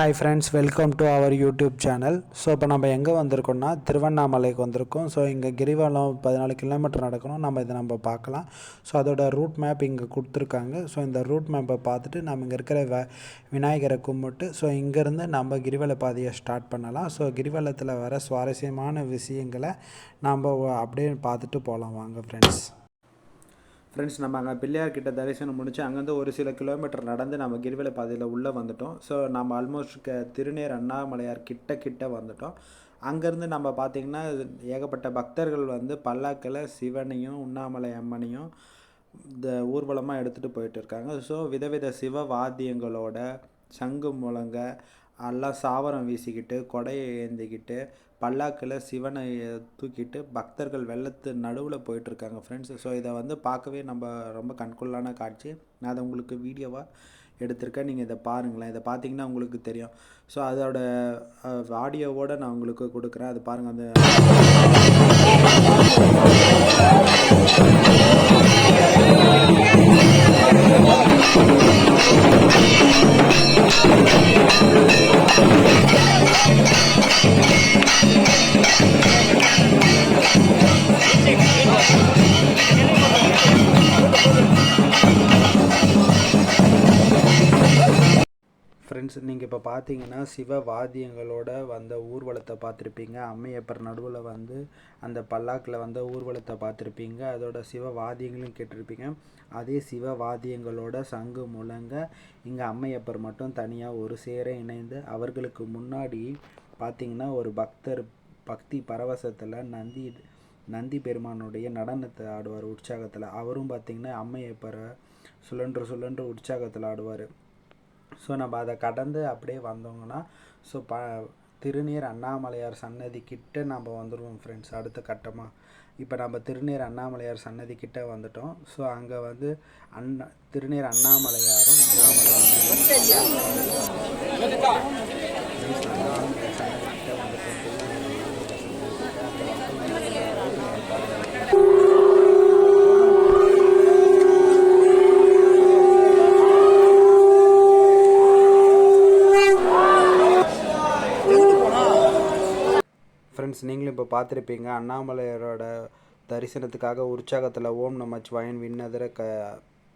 Hi friends welcome to our YouTube channel so இப்போ நம்ம எங்கே வந்திருக்கோம்னா திருவண்ணாமலைக்கு வந்திருக்கோம். ஸோ இங்கே கிரிவலம் பதினாலு கிலோமீட்டர் நடக்கணும். நம்ம இதை நம்ம பார்க்கலாம். ஸோ அதோட ரூட் மேப் இங்கே கொடுத்துருக்காங்க. ஸோ இந்த ரூட் மேப்பை பார்த்துட்டு நம்ம இங்கே இருக்கிற வ விநாயகரை கும்பிட்டு ஸோ இங்கேருந்து நம்ம கிரிவல பாதையை ஸ்டார்ட் பண்ணலாம். ஸோ கிரிவலத்தில் வர சுவாரஸ்யமான விஷயங்களை நம்ம அப்படியே பார்த்துட்டு போகலாம் வாங்க ஃப்ரெண்ட்ஸ் ஃப்ரெண்ட்ஸ் நம்ம அங்கே பிள்ளையார் கிட்ட தரிசனம் முடிச்சு அங்கேருந்து ஒரு சில கிலோமீட்டர் நடந்து நம்ம கிரிவலை பாதையில் உள்ளே வந்துட்டோம். ஸோ நம்ம ஆல்மோஸ்ட் க திருநேர் அண்ணாமலையார் கிட்ட கிட்ட வந்துட்டோம். அங்கேருந்து நம்ம பார்த்திங்கன்னா ஏகப்பட்ட பக்தர்கள் வந்து பல்லாக்கில் சிவனையும் உண்ணாமலை அம்மனையும் இந்த ஊர்வலமாக எடுத்துகிட்டு போயிட்டு இருக்காங்க. ஸோ விதவித சிவ வாத்தியங்களோட சங்கு முழங்க நல்லா சாவரம் வீசிக்கிட்டு கொடையை ஏந்திக்கிட்டு பல்லாக்கில் சிவனை தூக்கிட்டு பக்தர்கள் வெள்ளத்து நடுவில் போயிட்டுருக்காங்க ஃப்ரெண்ட்ஸ் ஸோ இதை வந்து பார்க்கவே நம்ம ரொம்ப கண்கொள்ளான காட்சி. நான் அதை உங்களுக்கு வீடியோவாக எடுத்திருக்கேன். நீங்கள் இதை பாருங்களேன். இதை பார்த்தீங்கன்னா உங்களுக்கு தெரியும். ஸோ அதோட ஆடியோவோடு நான் உங்களுக்கு கொடுக்குறேன். அது பாருங்கள் அந்த ஃப்ரெண்ட்ஸ் நீங்கள் இப்போ பார்த்தீங்கன்னா சிவ வாத்தியங்களோட வந்த ஊர்வலத்தை பார்த்துருப்பீங்க அம்மையப்பர் நடுவில் வந்து அந்த பல்லாக்கில் வந்த ஊர்வலத்தை பார்த்துருப்பீங்க அதோட சிவ வாத்தியங்களும் கேட்டிருப்பீங்க. அதே சிவ வாத்தியங்களோட சங்கு முழங்க இங்கே அம்மையப்பர் மட்டும் தனியாக ஒரு சேர இணைந்து அவர்களுக்கு முன்னாடி பார்த்தீங்கன்னா ஒரு பக்தர் பக்தி பரவசத்தில் நந்தி நந்தி பெருமானுடைய நடனத்தை ஆடுவார் உற்சாகத்தில். அவரும் பார்த்திங்கன்னா அம்மையப்பரை சுழன்று சுழன்று உற்சாகத்தில் ஆடுவார். ஸோ நம்ம அதை கடந்து அப்படியே வந்தோங்கன்னா ஸோ ப திருநீர் அண்ணாமலையார் சன்னதி கிட்ட நம்ம வந்துடுவோம் ஃப்ரெண்ட்ஸ் அடுத்த கட்டமாக இப்போ நம்ம திருநீர் அண்ணாமலையார் சன்னதி கிட்ட வந்துட்டோம். ஸோ அங்கே வந்து அண்ணா திருநீர் அண்ணாமலையாரும் ஃப்ரெண்ட்ஸ் நீங்களும் இப்போ பார்த்துருப்பீங்க அண்ணாமலையாரோட தரிசனத்துக்காக உற்சாகத்தில் ஓம் நமச்சிவாயன் விண்ணதர க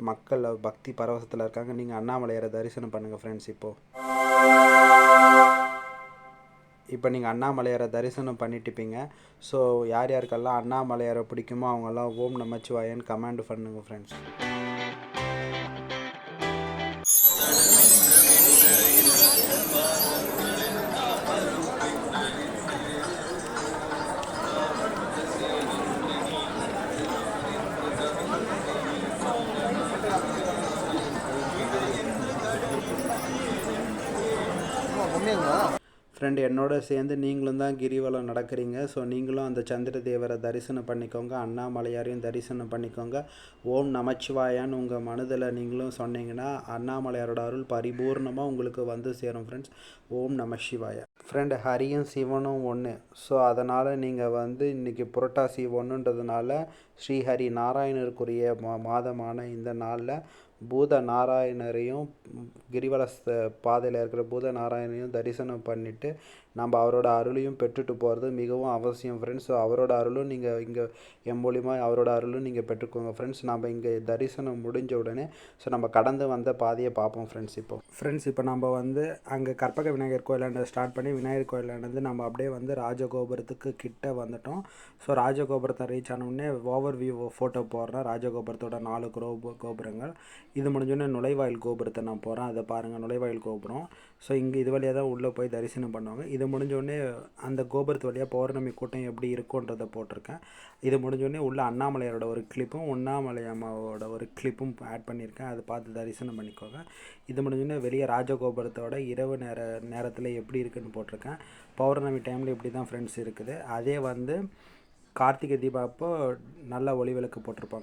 மக்கள் பக்தி பரவசத்தில் இருக்காங்க. நீங்கள் அண்ணாமலையாரை தரிசனம் பண்ணுங்கள் ஃப்ரெண்ட்ஸ் இப்போது இப்போ நீங்கள் அண்ணாமலையாரை தரிசனம் பண்ணிட்டுப்பீங்க. ஸோ யார் யாருக்கெல்லாம் அண்ணாமலையாரை பிடிக்குமோ அவங்கெல்லாம் ஓம் நமச்சிவாயன் கமாண்ட் பண்ணுங்கள் ஃப்ரெண்ட்ஸ் ஃப்ரெண்ட் என்னோட சேர்ந்து நீங்களும் தான் கிரிவலம் நடக்கிறீங்க. ஸோ நீங்களும் அந்த சந்திர தேவரை தரிசனம் பண்ணிக்கோங்க. அண்ணாமலையாரையும் தரிசனம் பண்ணிக்கோங்க. ஓம் நமச்சிவாயான்னு உங்கள் மனதில் நீங்களும் சொன்னீங்கன்னா அண்ணாமலையாரோட அருள் பரிபூர்ணமாக உங்களுக்கு வந்து சேரும் ஃப்ரெண்ட்ஸ் ஓம் நம சிவாயா ஃப்ரெண்டு ஹரியும் சிவனும் ஒன்று ஸோ அதனால் நீங்கள் வந்து இன்றைக்கி புரட்டாசி ஒன்றுன்றதுனால ஸ்ரீஹரி நாராயணருக்குரிய மா மாதமான இந்த நாளில் பூத நாராயணரையும் கிரிவலஸ் பாதையில் இருக்கிற பூத நாராயணரையும் தரிசனம் பண்ணிவிட்டு நம்ம அவரோட அருளையும் பெற்றுட்டு போகிறது மிகவும் அவசியம் ஃப்ரெண்ட்ஸ் அவரோட அருளும் நீங்கள் இங்கே என் மூலிமா அவரோட அருளும் நீங்கள் பெற்றுக்கோங்க ஃப்ரெண்ட்ஸ் நம்ம இங்கே தரிசனம் முடிஞ்ச உடனே ஸோ நம்ம கடந்து வந்த பாதையை பார்ப்போம் ஃப்ரெண்ட்ஸ் இப்போ. ஃப்ரெண்ட்ஸ் இப்போ நம்ம வந்து அங்கே கற்பக விநாயகர் கோயிலாண்ட ஸ்டார்ட் பண்ணி விநாயகர் கோயிலாண்டது நம்ம அப்படியே வந்து ராஜகோபுரத்துக்கு கிட்ட வந்துட்டோம். ஸோ ராஜகோபுரத்தை ரீச் ஆனவுடனே ஓவர் வியூ ஃபோட்டோ போடுறேன். ராஜகோபுரத்தோட நாலு கோபு கோபுரங்கள். இது முடிஞ்சோடனே நுழைவாயில் கோபுரத்தை நான் போகிறேன் அதை பாருங்கள் நுழைவாயில் கோபுரம். ஸோ இங்கே இது வழியாக தான் உள்ளே போய் தரிசனம் பண்ணுவாங்க. இது முடிஞ்சோடனே அந்த கோபுரத்து வழியாக பௌர்ணமி கூட்டம் எப்படி இருக்குன்றதை போட்டிருக்கேன். இது முடிஞ்சோடனே உள்ள அண்ணாமலையாரோட ஒரு கிளிப்பும் உண்ணாமலை அம்மாவோட ஒரு கிளிப்பும் ஆட் பண்ணியிருக்கேன். அதை பார்த்து தரிசனம் பண்ணிக்கோங்க. இது முடிஞ்சோடனே வெளியே ராஜகோபுரத்தோட இரவு நேர நேரத்தில் எப்படி இருக்குன்னு போட்டிருக்கேன். பௌர்ணமி டைமில் இப்படி தான் ஃப்ரெண்ட்ஸ் இருக்குது. அதே வந்து கார்த்திகை தீபம் அப்போ நல்ல ஒளி விளக்கு போட்டிருப்பாங்க.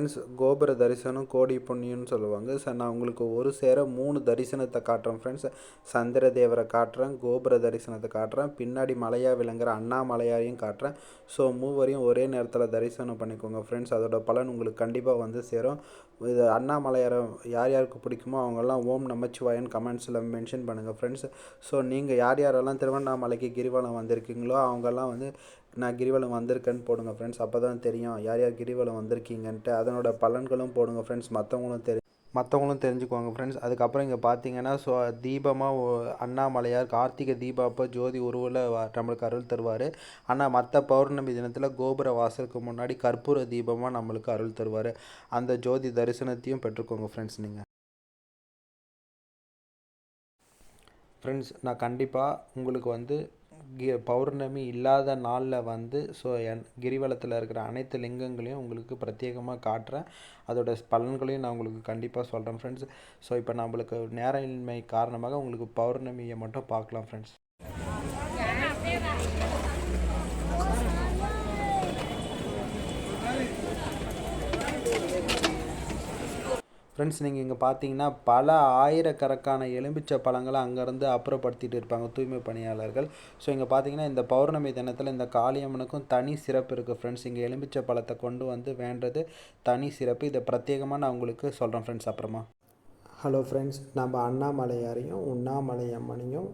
ஃப்ரெண்ட்ஸ் கோபுர தரிசனம் கோடி புண்ணியம்னு சொல்லுவாங்க. சார் நான் உங்களுக்கு ஒரு சேர மூணு தரிசனத்தை காட்டுறேன் ஃப்ரெண்ட்ஸ் சந்திர தேவரை காட்டுறேன் கோபுர தரிசனத்தை காட்டுறேன். பின்னாடி மலையாக விளங்குற அண்ணாமலையாரையும் காட்டுறேன். ஸோ மூவரையும் ஒரே நேரத்தில் தரிசனம் பண்ணிக்கோங்க ஃப்ரெண்ட்ஸ் அதோட பலன் உங்களுக்கு கண்டிப்பாக வந்து சேரும். இது அண்ணாமலையாரை யார் யாருக்கு பிடிக்குமோ அவங்கெல்லாம் ஓம் நமச்சிவாயன் கமெண்ட்ஸில் மென்ஷன் பண்ணுங்கள் ஃப்ரெண்ட்ஸ் ஸோ நீங்கள் யார் யாரெல்லாம் திருவண்ணாமலைக்கு கிரிவலம் வந்திருக்கீங்களோ அவங்கெல்லாம் வந்து நான் கிரிவலம் வந்திருக்கேன்னு போடுங்க ஃப்ரெண்ட்ஸ் அப்போ தான் தெரியும் யார் யார் கிரிவலம் வந்திருக்கீங்கன்ட்டு. அதனோட பலன்களும் போடுங்க ஃப்ரெண்ட்ஸ் மற்றவங்களும் தெரி மற்றவங்களும் தெரிஞ்சுக்குவாங்க ஃப்ரெண்ட்ஸ் அதுக்கப்புறம் இங்கே பார்த்தீங்கன்னா ஸோ தீபமாக அண்ணாமலையார் கார்த்திகை தீபம் அப்போ ஜோதி உருவில் நம்மளுக்கு அருள் தருவார். ஆனால் மற்ற பௌர்ணமி தினத்தில் கோபுர வாசலுக்கு முன்னாடி கற்பூர தீபமாக நம்மளுக்கு அருள் தருவார். அந்த ஜோதி தரிசனத்தையும் பெற்றுக்கோங்க ஃப்ரெண்ட்ஸ் நீங்கள் ஃப்ரெண்ட்ஸ் நான் கண்டிப்பாக உங்களுக்கு வந்து பௌர்ணமி இல்லாத நாளில் வந்து ஸோ என் கிரிவலத்தில் இருக்கிற அனைத்து லிங்கங்களையும் உங்களுக்கு பிரத்யேகமாக காட்டுறேன். அதோட பலன்களையும் நான் உங்களுக்கு கண்டிப்பாக சொல்கிறேன் ஃப்ரெண்ட்ஸ் ஸோ இப்போ நம்மளுக்கு நேரமின்மை காரணமாக உங்களுக்கு பௌர்ணமியை மட்டும் பார்க்கலாம் ஃப்ரெண்ட்ஸ் ஃப்ரெண்ட்ஸ் நீங்கள் இங்கே பார்த்தீங்கன்னா பல ஆயிரக்கணக்கான எலும்பிச்சை பழங்களை அங்கேருந்து அப்புறப்படுத்திட்டு இருப்பாங்க தூய்மை பணியாளர்கள். ஸோ இங்கே பார்த்தீங்கன்னா இந்த பௌர்ணமி தினத்தில் இந்த காளியம்மனுக்கும் தனி சிறப்பு இருக்குது ஃப்ரெண்ட்ஸ் இங்கே எலும்பிச்சை பழத்தை கொண்டு வந்து வேண்டது தனி சிறப்பு. இதை பிரத்யேகமாக நான் உங்களுக்கு சொல்கிறேன் ஃப்ரெண்ட்ஸ் அப்புறமா. ஹலோ ஃப்ரெண்ட்ஸ் நம்ம அண்ணாமலையாரையும் உண்ணாமலையம்மனையும்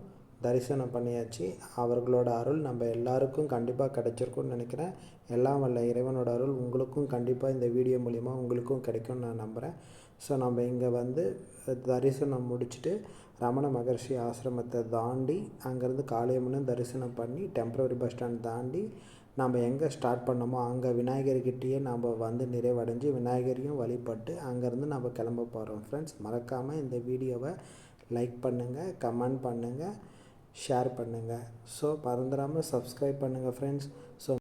தரிசனம் பண்ணியாச்சு. அவர்களோட அருள் நம்ம எல்லாருக்கும் கண்டிப்பாக கிடச்சிருக்கும்னு நினைக்கிறேன். எல்லாம் வல்ல இறைவனோட அருள் உங்களுக்கும் கண்டிப்பாக இந்த வீடியோ மூலிமா உங்களுக்கும் கிடைக்கும்னு நான் நம்புகிறேன் ஸோ நம்ம இங்கே வந்து தரிசனம் முடிச்சுட்டு ரமண மகர்ஷி ஆசிரமத்தை தாண்டி அங்கேருந்து காளியம்மனும் தரிசனம் பண்ணி டெம்ப்ரவரி பஸ் ஸ்டாண்ட் தாண்டி நம்ம எங்கே ஸ்டார்ட் பண்ணோமோ அங்கே விநாயகர்கிட்டேயே நம்ம வந்து நிறைவடைஞ்சு விநாயகரையும் வழிபட்டு அங்கேருந்து நம்ம கிளம்ப போகிறோம் ஃப்ரெண்ட்ஸ் மறக்காமல் இந்த வீடியோவை லைக் பண்ணுங்கள் கமெண்ட் பண்ணுங்கள் ஷேர் பண்ணுங்கள் ஸோ மறந்துடாமல் சப்ஸ்கிரைப் பண்ணுங்கள் ஃப்ரெண்ட்ஸ்